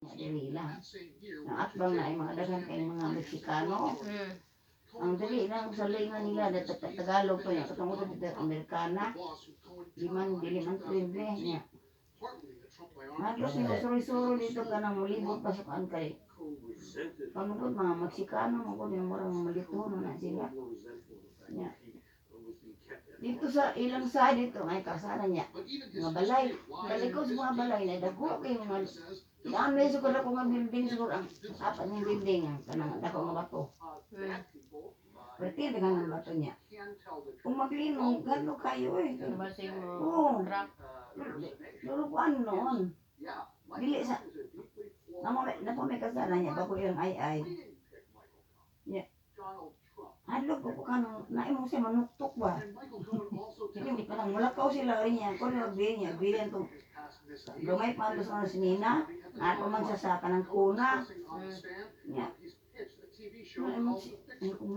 Nga dili lang. Ang atbang na ay mga daghan kay mga Meksikano. Hmm. Ang dili lang sa linga nila dito Tagalog pa niya katungod dito Amerikana. Di man dili man pwede niya. Naglos nila suri-suri dito ka nang mulibot pasukan kay panugod mga Meksikano mo ko yung murang malituno na sila. Nya. Sa ilang sa dito ay kasana niya. Mga balay. Ko sa mga balay na dago kay mga Yan may siguro ako nga building siguro ang apat ng building ang kanang dako nga bato. Pwede dengan ang bato niya. Kung maglinom, gano kayo eh. Oo. Luruan noon. Dili sa namo may kasana niya bago ilang ay ay. Ya. Hadlok ko kanang naimong siya manuktok ba. Sige di pa lang wala ka sila rin niya. Kung nagbihin niya, bihin to. Lumay pa to sa sinina. Ako man sa saka ng kuna. Hmm. Niya. Naimong si